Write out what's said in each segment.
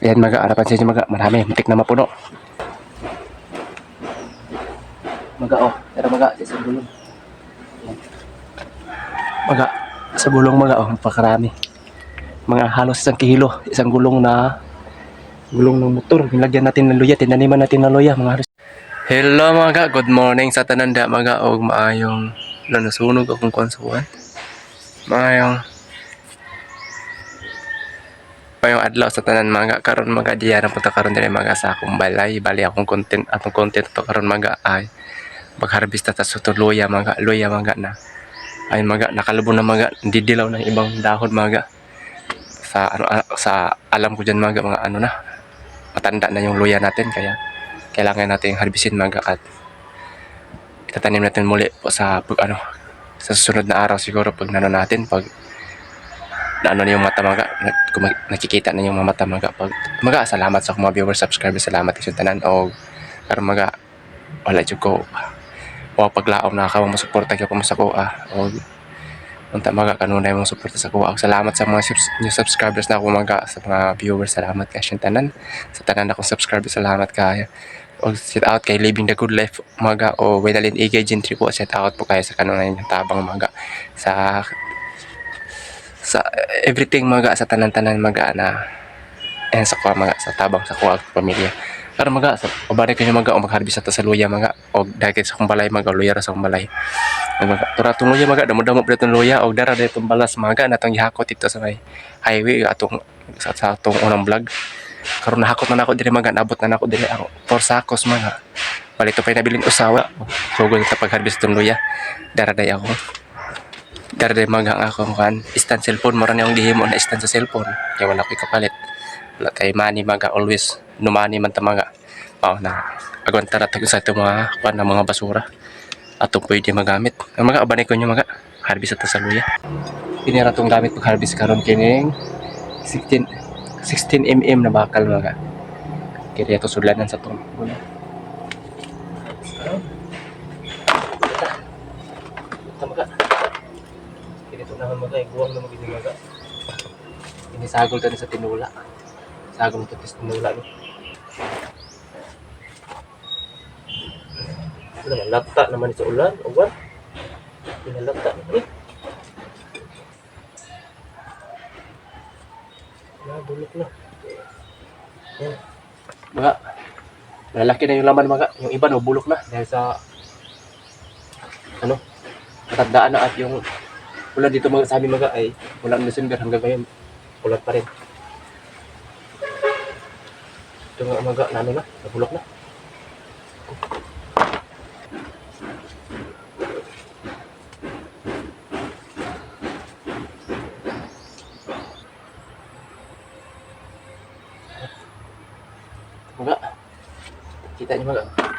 Ayan mga, harapan sa inyo mga, marami, muntik na mapuno. Mga oh, tara mga, sa gulong. Ayan. Mga, sa gulong mga oh, pakarami. Mga halos isang kilo, isang gulong na gulong ng motor. Nilagyan natin ng luya, tinaniman natin ng luya mga halos. Hello mga, good morning sa tananda mga og maayong nanasunog akong konsuwan. Maayong Payong adlaw sa tanan mga karon mga diya na punta karon diri mga sa akong balay. Bali akong content atong content to karon mga ay magharbista ta sa luya mga luya mga na. Ay mga nakalubon na mga didilaw ng ibang dahon mga. Sa ano ah, sa alam ko diyan mga mga ano na matanda na yung luya natin kaya kailangan natin harbisin mga at itatanim natin muli po sa pag ano sa susunod na araw siguro pag nano natin pag na ano na yung mata mga na, kung nakikita na yung mga mata mga pag mga salamat sa mga viewers subscribers salamat sa tanan o karon mga wala jud ko. Wa paglaom na ka mo suporta gyud mo sa ko ah o unta mga kanunay mo suporta sa ko salamat sa mga new subscribers na ako mga sa mga viewers salamat kay tanan. Sa tanan akong subscribers salamat kay o shout out kay Living the Good Life mga o Wenalin Igay Gentry po shout out po kayo sa kanunay yung tabang mga sa sa everything mga sa tanan-tanan mga na and sa kuha mga sa tabang sa kuha pamilya. Pero mga sa pabalik kayo mga o magharbis sa sa luya mga o dagit sa akong balay mga luya ra sa akong balay. Mga tura tong luya mga damo-damo pre tong luya o dara dito balas mga natong gihakot dito sa may highway atong sa, sa atong unang vlog. Karon nahakot man ako diri mga nabot na ako diri ang for sakos mga balito pa nabiling usawa. So gud sa pagharbis tong luya. Dara day ako Darde magang ako kan stand cellphone mo rin yung gihimo na stand sa cellphone. Kaya wala ko kapalit. Wala kay money maga always money man ta mga oh na. Agwanta na tag sa ito mga kuan na mga basura. Atong pwede magamit. Ang mga abanay ko nyo mga harvest at sa luya pinira tong gamit pag harvest karon kining 16 16 mm na bakal mga kaya ito sudlanan sa tong naman mga iguang na magiging mga. Inisagol tani sa tinula. Sagol to tis tinula no. Ano naman, lapta naman sa ulan, uwan. Pinalapta naman eh. Nabulok na. Yan. Mga, lalaki na yung laman mga. Yung iba no, bulok na. Dahil sa, ano, matandaan na at yung ulan dito mga sabi mga ay mula ng December hanggang ngayon ulan pa rin. Ito nga mga na ano na, nabulok na. Mga, kita niyo mga.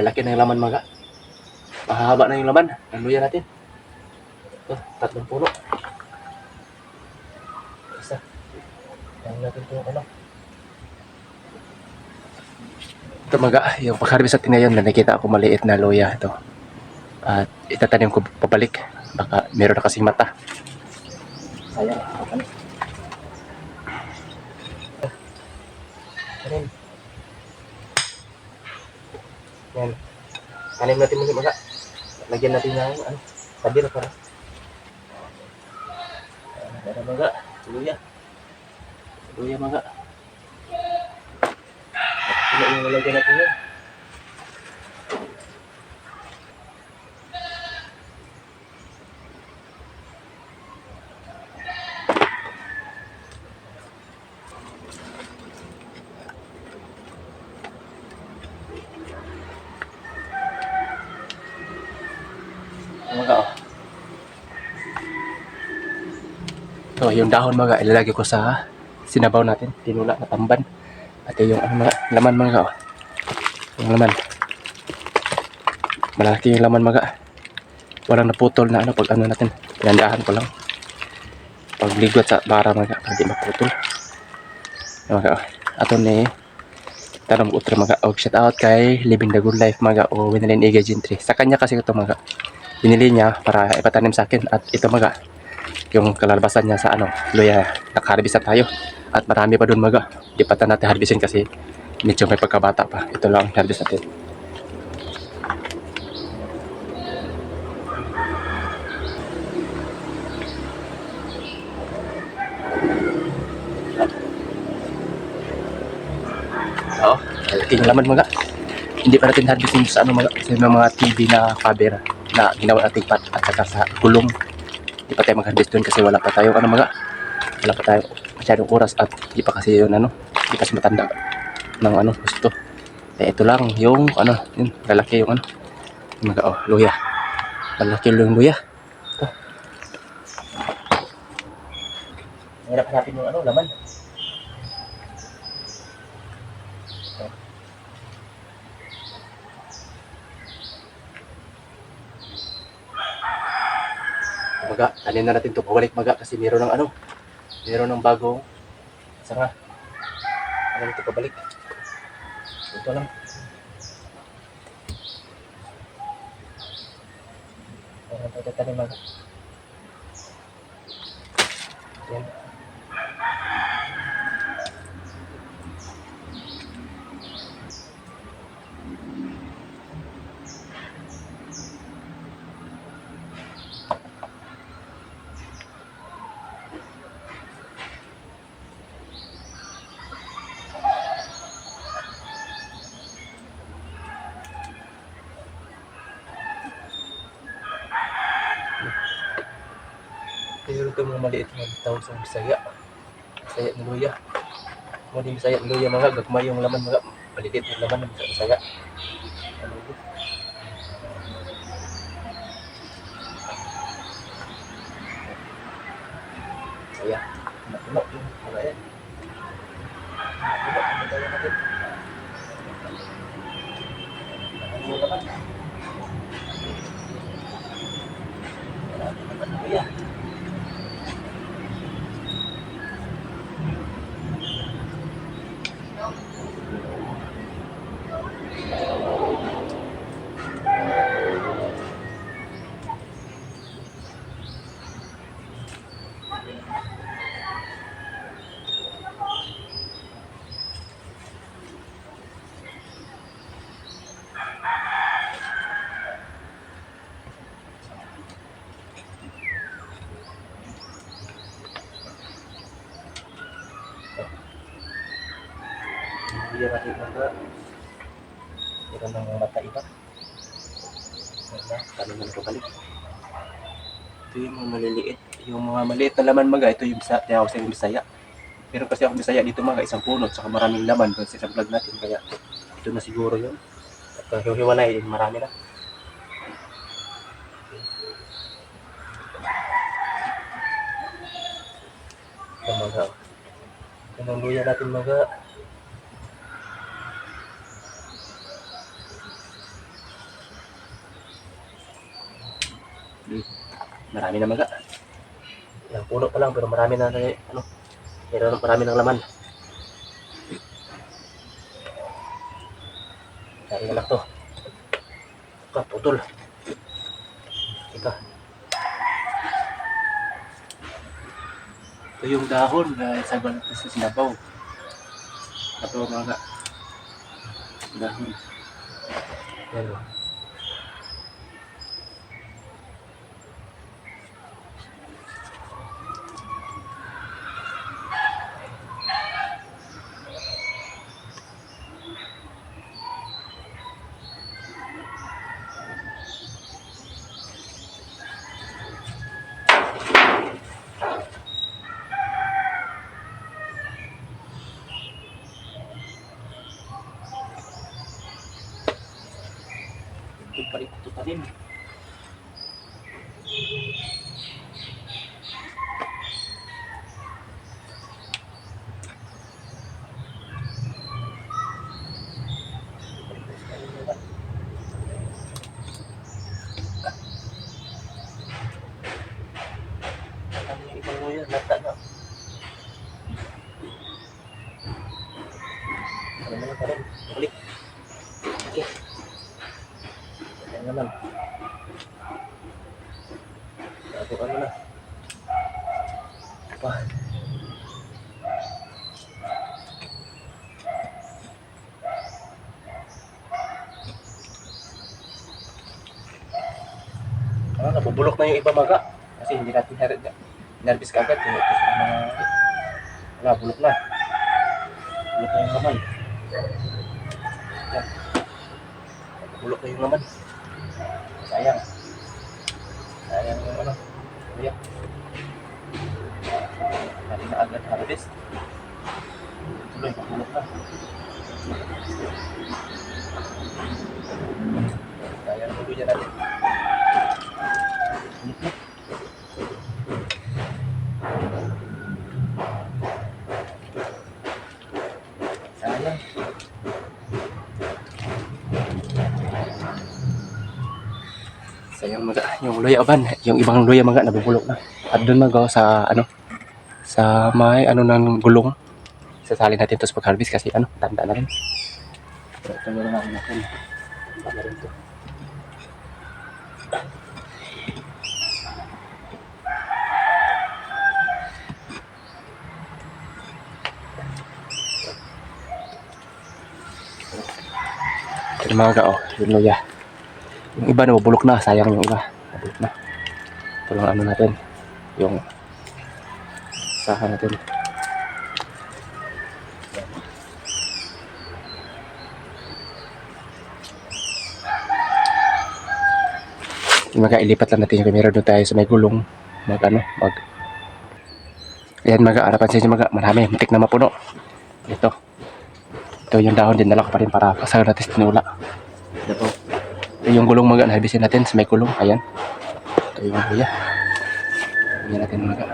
Malalaki na yung laman mga. Mahahaba na yung laman. Ang luya natin. Ito, tatlong puno. Isa. Yan natin ito ano. Ito mga, yung pag-harvest natin ngayon, na nakita ako maliit na luya ito. At itatanim ko pabalik. Baka meron na kasing mata. Sayang. Ano? Tanim. Yan. Tanim natin muli mga. Lagyan natin ng ano, sabir para. Para mga, luya. Luya mga. At ino yung lalagyan natin yan. Mga oh. Ito, yung dahon mga ilalagay ko sa sinabaw natin, tinula na tamban. At yung ano mga laman mga oh. Yung laman. Malaki yung laman maga. Walang naputol na ano pag ano natin. Pinandaan ko lang. Pagligot sa bara maga. Pag maputol. Yan, Maga. oh. Ato ni tanong utre maga. Og shout out kay Living the Good Life maga o Winalin Iga Gentry. Sa kanya kasi ito maga. Binili niya para ipatanim sa akin at ito maga yung kalalabasan niya sa ano, luya, nakaharvest na tayo. At marami pa doon maga. Di pa natin harvestin kasi medyo may pagkabata pa. Ito lang ang harvest natin. Oo, malaki yung laman mga. Hindi pa natin harvestin sa ano mga, sa mga TV na cover na ginawa nating pat at saka sa gulong. Hindi pa tayo mag-harvest doon kasi wala pa tayo ano mga, wala pa tayo masyadong oras at hindi pa kasi yun ano, hindi pa matanda ng ano gusto. Eh ito lang yung ano, yun, lalaki yung ano, yung mga oh, luya. Malaki yung luya. Ito. Hirap hanapin yung ano, laman. Maga, alin na natin ito pabalik maga kasi meron ng ano, meron ng bagong sanga. Ano ito pabalik? Ito lang. Meron tayo tanim maga. Yan. Pero ito mga maliit na tawag sa Bisaya. Bisaya ng luya. Mga din Bisaya ng luya mga gagmay yung laman mga maliit yung laman ng Bisaya. Ano ito? Bisaya. Napuno yung mga. Hindi natin mga meron ng mata iba. Wala, kami na nakabalik. Ito yung mga maliliit. Yung mga maliit na laman maga, ito yung bisa, tinawag sa yung bisaya. Pero kasi ako bisaya dito mga isang puno, saka maraming laman doon sa vlog natin. Kaya ito na siguro yun. At uh, hiwalay, marami na. Ito mga, ito ang luya natin mga, Marami na maga. Ilang puno pa lang pero marami na ano. Meron marami ng laman. Dari na lang to. Ika, putol. Ika. Ito yung dahon na sa balat sa sinabaw. Ito mga dahon. Yan pa rin Bago ano na. Pa. Ah, nabubulok na yung iba maga. Kasi hindi natin her- nervous ka agad. Wala, bulok na. Bulok na yung laman. Bulok na yung laman. Sayang. Sayang yung ano. Kuya. Hindi na agad harvest. Tuloy, bulok na. Sayang tuloy yan natin. Sayang mga yung luya ban, yung ibang luya mga nabubulok na. At doon mga sa ano sa may ano ng gulong. Sasali natin sa pag-harvest kasi ano, tanda na rin. So, ito na lang natin. Tanda rin to. Ito mga ka, oh, yung luya. Yung iba nabubulok na, sayang yung iba. Nabulok na. Ito ano natin, yung sahan natin. Mga ilipat lang natin yung camera doon tayo sa may gulong. Mag ano, mag... Ayan mga, harapan sa inyo mga, marami, matik na mapuno. Ito. Ito yung dahon din dala ko pa rin para kasama natin sa tinula. Ito. Ito yung gulong mga nahabisin natin sa may gulong. Ayan. Ito yung kuya. Ayan natin mga.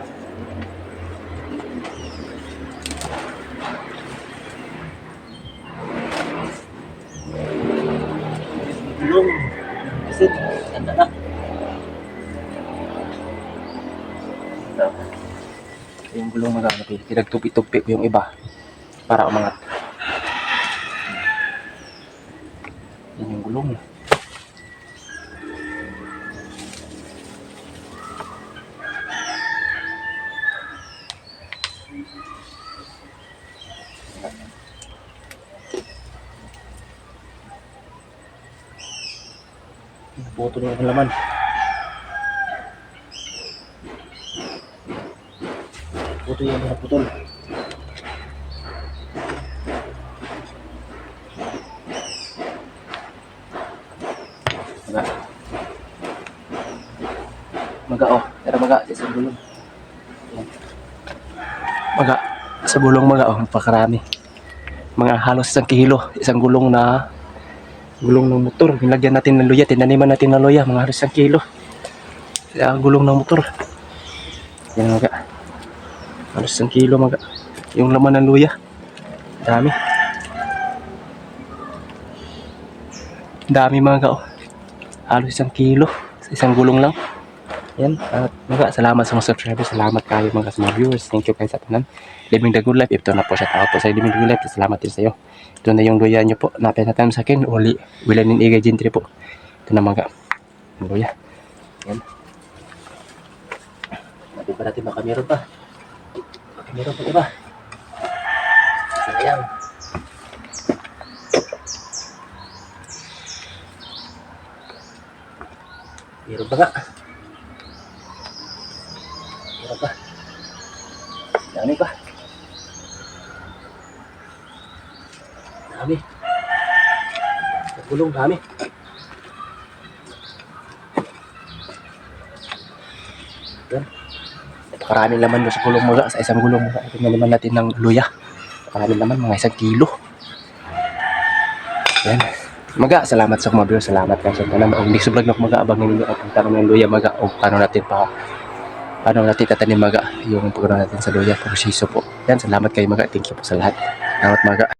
Gulong. Asin. Ganda na. Ito. Yung gulong mga natin. Pinagtupi-tupi ko yung iba para umangat. Yan yung gulong. Puto na yung laman. Puto yung mga putol. Maga. Maga oh. Tara maga sa. Yan. Maga. Sa gulong maga oh. Pakarami. Mga halos isang kilo. Isang gulong na gulong ng motor. Nilagyan natin ng luya. Tinaniman natin ng luya. Mga halos isang kilo. Sa gulong ng motor. Yan maga. Halos isang kilo maga. Yung laman ng luya. Dami. Dami mga oh halos isang kilo sa isang gulong lang. Yan. At mga salamat sa mga subscribers. Salamat kayo mga sa mga viewers. Thank you guys sa tanan. Living the good life. Ito na po siya tao po sa Living the good life. Salamat din sa iyo. Ito na yung luya nyo po. Napinatan sa akin. Uli. Wilanin igay gentry po. Ito na mga luya. Yan. Natin pa natin baka meron pa. Baka meron pa iba. Sayang. Meron pa nga. Meron pa. Dami pa. Dami. Sa gulong, dami. Napakaraming laman mo sa gulong mga sa isang gulong mga. Ito na naman natin ng luya. Napakaraming laman, mga isang kilo. Yan. Maga, salamat sa mga viewers. Salamat ka sa tanan. O next vlog na ako mag-aabang ninyo at ang tanong ng luya maga o paano natin pa paano natin tatanim maga yung pagkaroon natin sa luya. Pag-siso po. Yan, salamat kayo maga. Thank you po sa lahat. Salamat maga.